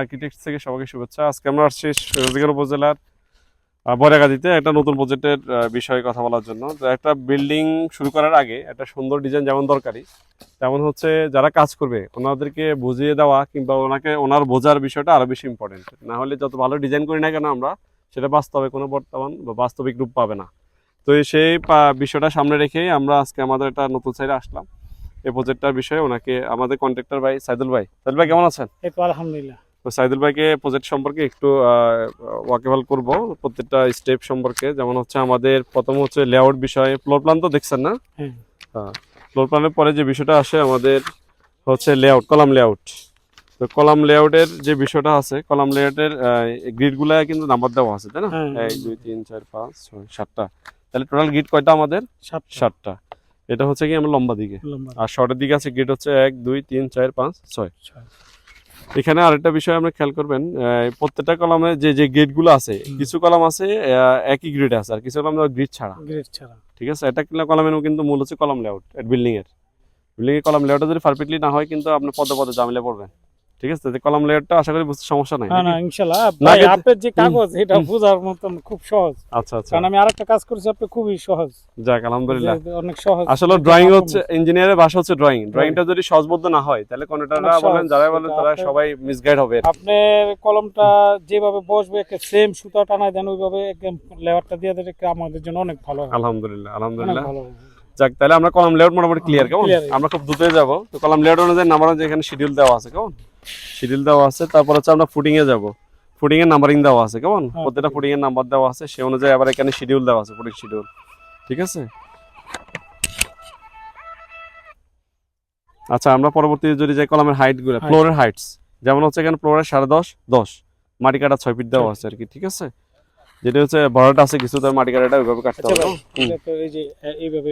Architect থেকে সবাইকে শুভেচ্ছা। আজকে আমরা আসছি উপজেলার একটা নতুন প্রজেক্টের বিষয়ে কথা বলার জন্য। তো একটা বিল্ডিং শুরু করার আগে একটা সুন্দর ডিজাইন যেমন দরকারি, তেমন হচ্ছে যারা কাজ করবে ওনাদেরকে বুঝিয়ে দেওয়া কিংবা ওনাকে ওনার বোঝার বিষয়টা আরও বেশি ইম্পর্টেন্ট না হলে যত ভালো ডিজাইন করি না কেন আমরা, সেটা বাস্তবে কোনো বর্তমান বা বাস্তবিক রূপ পাবে না। তো সেই বিষয়টা সামনে রেখেই আমরা আজকে আমাদের একটা নতুন সাইডে আসলাম। এই প্রজেক্টটার বিষয়ে ওনাকে আমাদের কন্ট্রাক্টর ভাই সাইদুল ভাই। সাইদুল ভাই, কেমন আছেন? এই তো আলহামদুলিল্লাহ। তো সাইদুল ভাইকে প্রজেক্ট সম্পর্কে একটু ওয়াকেবল করব। প্রত্যেকটা স্টেপ সম্পর্কে। যেমন হচ্ছে আমাদের প্রথম হচ্ছে লেআউট বিষয়ে ফ্লোর প্ল্যান তো দেখছেন না? হ্যাঁ। ফ্লোর প্ল্যানের পরে যে বিষয়টা আসে আমাদের হচ্ছে লেআউট কলাম লেআউট তো কলাম লেআউটের যে বিষয়টা আছে কলাম লেআউটের গ্রিডগুলো কিন্তু নাম্বার দেওয়া আছে তাই না? হ্যাঁ, এক দুই তিন চার পাঁচ ছয় সাতটা। তাহলে টোটাল গ্রিড কয়টা আমাদের? সাতটা। এটা হচ্ছে কি আমরা লম্বা দিকে। আর শর্টের দিকে আছে গ্রিড হচ্ছে এক দুই তিন চার পাঁচ ছয়। ছয়। এখানে আরেকটা বিষয় আপনি খেয়াল করবেন প্রত্যেকটা কলামে যে যে গ্রেডগুলো আছে কিছু কলাম আছে একই গ্রেড আছে আর কিছু কলাম গ্রিড ছাড়া। গ্রিড ছাড়া। ঠিক আছে? এটা কলামের কিন্তু মূল হচ্ছে কলাম লেআউট বিল্ডিং এর। বিল্ডিং এর কলাম লেআউটটা যদি পারফেক্টলি না হয় কিন্তু আপনি পদে পদে জামিলে পড়বেন। ঠিক আছে? তো কলাম লেআউটটা আশা করি বুঝতে সমস্যা নাই না না, ভাই আপনার যে কাগজ এটা। বোঝার মতন খুব সহজ। আচ্ছা আচ্ছা। কারণ আমি আরেকটা কাজ করেছি আপনি খুবই সহজ। যাক আলহামদুলিল্লাহ। যে অনেক সহজ আসলে ড্রয়িং হচ্ছে ইঞ্জিনিয়ারের ভাষা হচ্ছে ড্রয়িং ড্রয়িংটা যদি সহজবোধ্য না হয় তাহলে কন্ট্রাক্টররা বলেন যারা বলেন তারা সবাই মিসগাইড হবে। আপনার কলমটা যেভাবে বসবে সেম সুতা টানায় দেন ওইভাবে একদম লেয়ারটা দিয়ে দিলে আমাদের জন্য অনেক ভালো হবে। আলহামদুলিল্লাহ আলহামদুলিল্লাহ। যাক তাহলে আমরা কলম লেআউট মোটামুটি ক্লিয়ার কেমন? আমরা খুব দ্রুত যাব। তো কলাম লেআউট অনুযায়ী নাম্বার এখানে শিডিউল দেওয়া আছে কেমন? শিডিউল দেওয়া আছে তারপর হচ্ছে আমরা ফুটিং এ যাব। ফুটিং এর নাম্বারিং দেওয়া আছে কেমন? হ্যাঁ, প্রত্যেকটা এর নাম্বার দেওয়া আছে সে অনুযায়ী আবার এখানে শিডিউল দেওয়া আছে ফুটিং শিডিউল ঠিক আছে? আচ্ছা আমরা পরবর্তী যদি যাই কলামের হাইটগুলো। ফ্লোরের হাইটস যেমন হচ্ছে এখানে ফ্লোরের সাড়ে দশ দশ। মাটি কাটা ছয় ফিট দেওয়া আছে আর কি ঠিক আছে? যেটা হচ্ছে বড়টা আছে কিছু তার মাটি কাটাটা ওইভাবে কাটতে আচ্ছা হবে। এই যে এইভাবে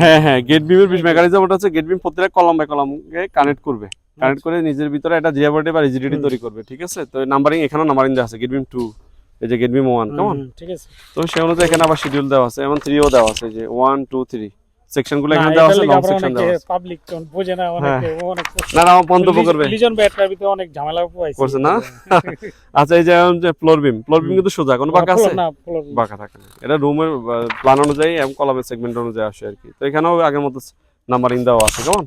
হ্যাঁ হ্যাঁ গেট বিমের মেকানিজম ওটা হচ্ছে গেট বিম প্রত্যেকটা কলম বাই কলমকে কানেক্ট করবে। কানেক্ট করে নিজের ভিতরে একটা জিয়াবর্ডে বা রিজিডিটি তৈরি করবে ঠিক আছে? তো নাম্বারিং এখানেও নাম্বারিং দেওয়া আছে গেট বিম টু এই যে গেট বিম ওয়ান কেমন? ঠিক আছে। তো সে অনুযায়ী এখানে আবার শিডিউল দেওয়া আছে এবং থ্রিও দেওয়া আছে যে ওয়ান টু থ্রি সেকশনগুলো এখানে দেওয়া আছে লং সেকশন দেওয়া আছে। পাবলিক বোঝে না অনেকে অনেক না না মন্তব্য করবে। লিজন ব্যাটার ভিতরে অনেক ঝামেলা পোয়াইছে করছে না? আচ্ছা এই যে যে ফ্লোর বিম ফ্লোর বিম কিন্তু সোজা কোনো বাঁকা আছে? না। বাঁকা থাকে না। এটা রুমের প্ল্যান অনুযায়ী এবং কলামের সেগমেন্ট অনুযায়ী আসে আর কি। তো এখানেও আগের মতো নাম্বারিং দেওয়া আছে কেমন?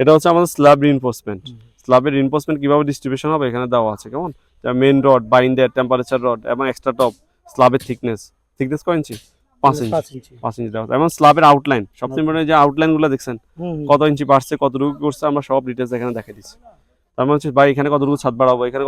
এটা হচ্ছে আমাদের স্ল্যাব রিইনফোর্সমেন্ট। স্ল্যাবের রিইনফোর্সমেন্ট কীভাবে ডিস্ট্রিবিউশন হবে এখানে দেওয়া আছে কেমন? Main rod binder temperature rod এবং এক্সট্রা টপ স্ল্যাবের থিকনেস থিকনেস কয় ইঞ্চি পাঁচ ইঞ্চি। পাঁচ ইঞ্চি দেওয়া এবং স্ল্যাবের আউটলাইন সবচেয়ে ইম্পর্টেন্ট যে আউটলাইনগুলো দেখছেন। কত ইঞ্চি বাড়ছে কতটুকু করছে আমরা সব ডিটেলস এখানে দেখে দিচ্ছি। তার মানে হচ্ছে ভাই এখানে কতটুকু ছাদ বাড়াবো এখানে